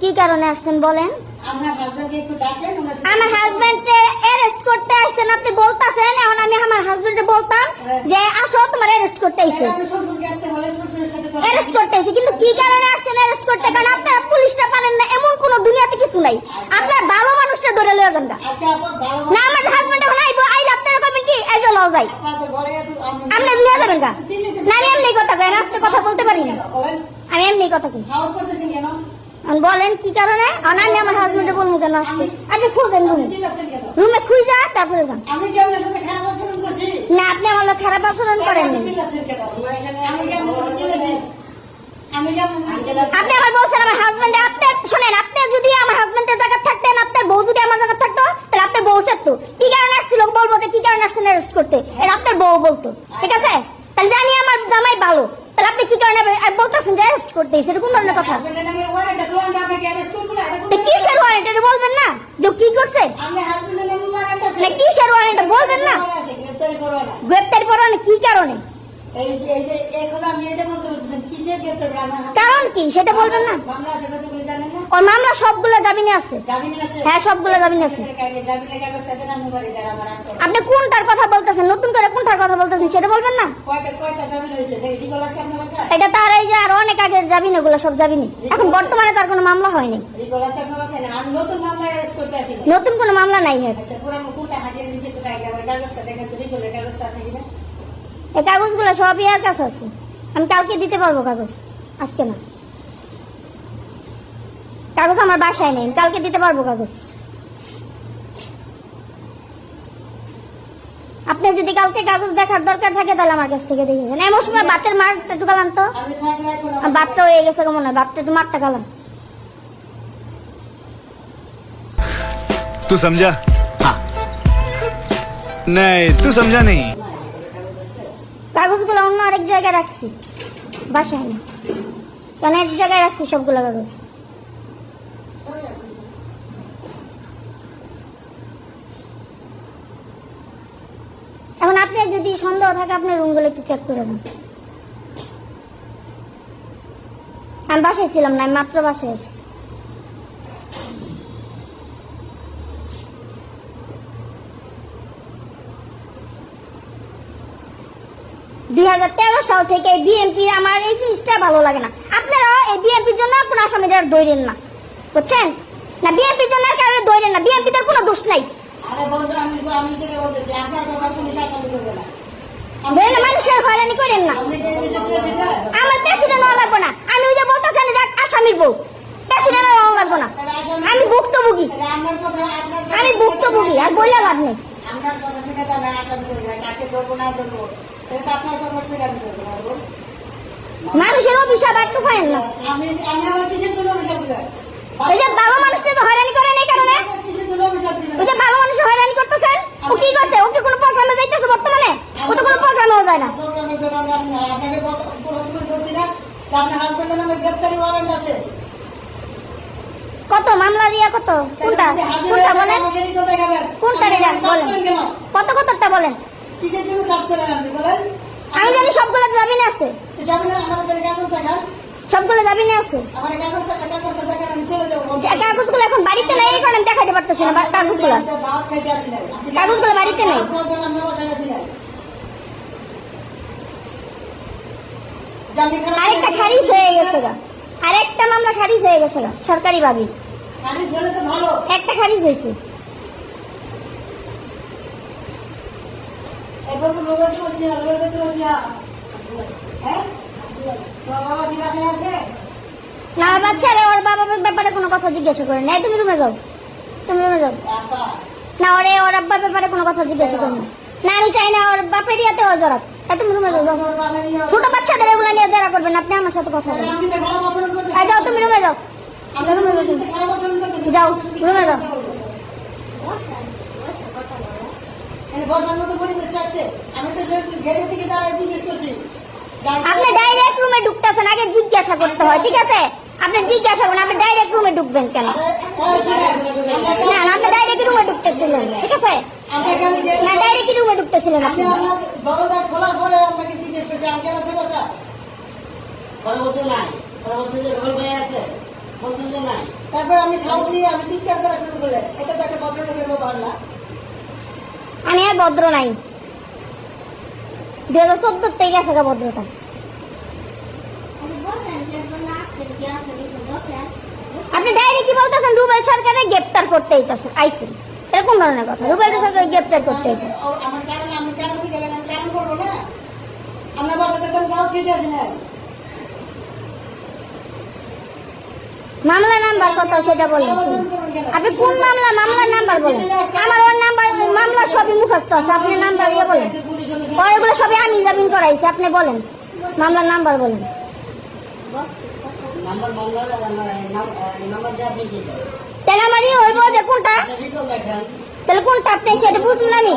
কি কারণে আসছেন বলেন? হাজবেন্ডকে আমার হাজবেন্ড অ্যারেস্ট করতে আসছেন আপনি বলতাছেন এখন আমি আমার হাজবেন্ডে বলতাম যে আসো তোমার অ্যারেস্ট করতে আইছে অ্যারেস্ট করতে আইছে কিন্তু কি কারণে আসছেন অ্যারেস্ট করতে? কারণ আপনারা পুলিশটা পারেন না এমন কোন দুনিয়াতে কিছু নাই। আপনার ভালো মানুষটা ধরে লয়ে যান। আচ্ছা না আমার হাজবেন্ড এখন আইবো আইলে আপনারা কবেন কি এই যে লও যাই। আপনি- নিয়ে যাবেন না আমি এমনি কথা কই আজকে কথা বলতে পারি না। আমি এমনি কথা কই। সাউন্ড করতেছেন কেন? বলেন কি কারণে? আমি আমার হাজবেন্ডে বলব কেন আসতে? আপনি খুঁজেন রুমে। খুঁজে যা রুমে খুঁজা তারপরে যান? না আপনি আমার লোক খারাপ আচরণ করেন? আপনি আবার বলছেন আমার হাজবেন্ডে আপনি শুনেন আপনি যদি আমার হাজবেন্ডের জায়গা থাকতেন আপনার বউ যদি আমার জায়গা থাকতো তাহলে আপনার বউ সেরতো কি কারণে আসছিল বলব যে কি কারণে আসছেন অ্যারেস্ট করতে এটা আপনার বউ বলতো ঠিক আছে তাহলে জানি আমার জামাই ভালো তাহলে কি বলতেছেন যে অ্যারেস্ট করতে সেটা কোন ধরনের কথা হাজবেন্ডের নামে ওয়ারেন্ট আছে, ওয়ারেন্ট আপনাকে arrest করব না, এটা তো কোনো- কিসের ওয়ারেন্ট এটা বলবেন না যে ও কি করছে আপনার হাজবেন্ডের নামে ওয়ারেন্ট আছে। না কিসের ওয়ারেন্ট বলবেন না ওয়ারেন্ট আছে, গ্রেফতারি করো না। গ্রেপ্তারি পরোয়ানা কি কারণে কি সেটা বলবেন না? ওর মামলা সবগুলো জামিনে আছে হ্যাঁ সবগুলো জামিনে আছে। আপনি কোনটার কথা বলতেছেন নতুন করে কোনটার কথা বলতেছেন সেটা বলবেন না? জামিন এটা তার এই যে আর অনেক আগের যাবিন ওগুলো সব যাবিনি এখন বর্তমানে তার কোনো মামলা হয়নি। নতুন কোনো মামলা নাই হ্যাঁ এই কাগজগুলো সব ইয়ার কাছে আছে। আমি কালকে দিতে পারব কাগজ আজকে না। কাগজ আমার বাসায় নেই আমি কালকে দিতে পারব কাগজ। আপনি যদি কালকে কাগজ দেখার দরকার থাকে তাহলে আমার কাছ থেকে দেখে যান এমন সময় বাতের মার একটু গালাম তো আমি থাকলে এখন আর বাতটা হয়ে গেছে মনে হয় বাতটা একটু মারটা গালাম तू समझा हाँ नहीं तू समझा नहीं কাগজগুলো অন্য আরেক জায়গায় রাখছি বাসায় না কারণ এক জায়গায় রাখছি সবগুলো কাগজ যদি সন্দেহ থাকে আপনার রুমগুলো একটু চেক করে যান। আমি বাসায় ছিলাম না মাত্র বাসায় এসেছি দুই হাজার তেরো সাল থেকে বিএনপি আমার এই জিনিসটা ভালো লাগে না। আপনারা এই বিএনপির জন্য কোন আসামিদের দৈরেন না। বুঝছেন? না বিএনপির জন্য কারণে দৈরেন না। বিএনপিদের কোনো দোষ নাই। আরে বন্ধু, আমি আমি যেটা বলতেছি, আপনার কথা শুনে মানুষের হয়রানি করেন না। আমার আমি ওই যে আমি আর। মানুষের অভিশাপ একটু পারেন না। ওই যে ভালো হয়রানি করেন এই কারণে। ভালো মানুষ হয়রানি করতেছেন, ও কি করছে? ও কি প্রোগ্রামে যাইতেছে বর্তমানে ও তো যায় না। প্রোগ্রামের জন্য আমি আসি না আপনাকে বলছি না আপনার হাজবেন্ডের নামে গ্রেপ্তারি ওয়ারেন্ট আছে। কত? মামলা রিয়া কত? কোনটা? কোনটা বলেন? কোনটা বলেন। কত কতটা বলেন? কিসের জন্য চাপ করেন আপনি? বলেন। আমি জানি সবগুলো জামিনে আছে। আমাদের কাগজ দেখান। সবগুলো জামিনে আছে। কাগজ কাগজ দেখেন আমি চলে যাব। কাগজগুলো এখন বাড়িতে নেই এই কারণে দেখাতে পারতেছি না কাগজগুলো। কাগজগুলো বাড়িতে নেই। দাওয়াত খাওয়ার জন্য আমি বাসায় আসি নাই যে আপনি খারাপ আরেকটা খারিজ হয়ে গেছে গা। আরেকটা মামলা খারিজ হয়ে গেছে গা সরকারি ভাবি। একটা খারিজ হয়েছে। হ্যাঁ? না ওর বাবার ব্যাপারে কোনো কথা জিজ্ঞাসা করে না তুমি রুমে যাও। তুমি রুমে যাও। না ওরে ওর আব্বার ব্যাপারে কোনো কথা জিজ্ঞাসা করে না না আমি চাই না ওর বাপের ইয়াতে ও জড়াক তোর বাবা নিয়ে ছোট বাচ্চাদের এগুলো নিয়ে যারা করবেন, আপনি আমার সাথে কথা বলেন। যাও, তুমি রুমে যাও। যাও, রুমে যাও। আপনি ডাইরেক্ট রুমে ঢুকতেছেন, আগে জিজ্ঞাসা করতে হয়, ঠিক আছে? আপনি জিজ্ঞাসা করুন আপনি ডাইরেক্ট রুমে ঢুকবেন কেন? না আপনি ডাইরেক্ট রুমে ঢুকতেছিলেন ঠিক আছে? না ডাইরেক্ট রুমে ঢুকতেছিলেন আপনি। দরজা খোলার পরে আপনাকে জিজ্ঞেস করছি আঙ্কেল আছে বসা পরে বলছে নাই পরে বলছে যে রোল ভাই আছে বলছেন যে নাই তারপর আমি সাউন্ড নিয়ে আমি চিৎকার করা শুরু করলে এটা তো একটা ভদ্রলোকের ব্যবহার না। আমি আর ভদ্র নাই। দু হাজার চোদ্দ থেকে গা ভদ্রতা। আপনি ডাইরেক্ট কি বলতেছেন? রুবেল সরকারের গ্রেপ্তার করতে আইতাছেন আইসেন এটা কোন ধরনের কথা? রুবেল সরকারের গ্রেপ্তার করতে ও- আমার কারণে আমি কারণ কি গেলেন কারণ করব না? আপনার বাসাতে তো গাও খেতে আসি না? মামলা নাম্বার কত? সেটা বলেন। আপনি কোন মামলা? মামলার নাম্বার বলেন। আমার ওর নাম্বার মামলা সবই মুখস্থ আছে। আপনি নাম্বার ইয়ে বলেন। এগুলো সবই আমি জামিন করাইছি। আপনি বলেন। মামলার নাম্বার বলেন। তাহলে আমার হইব যে কোনটা? তাহলে কোনটা আপনি সেটা বুঝবেন আমি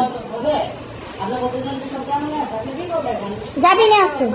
যাবি না আসুন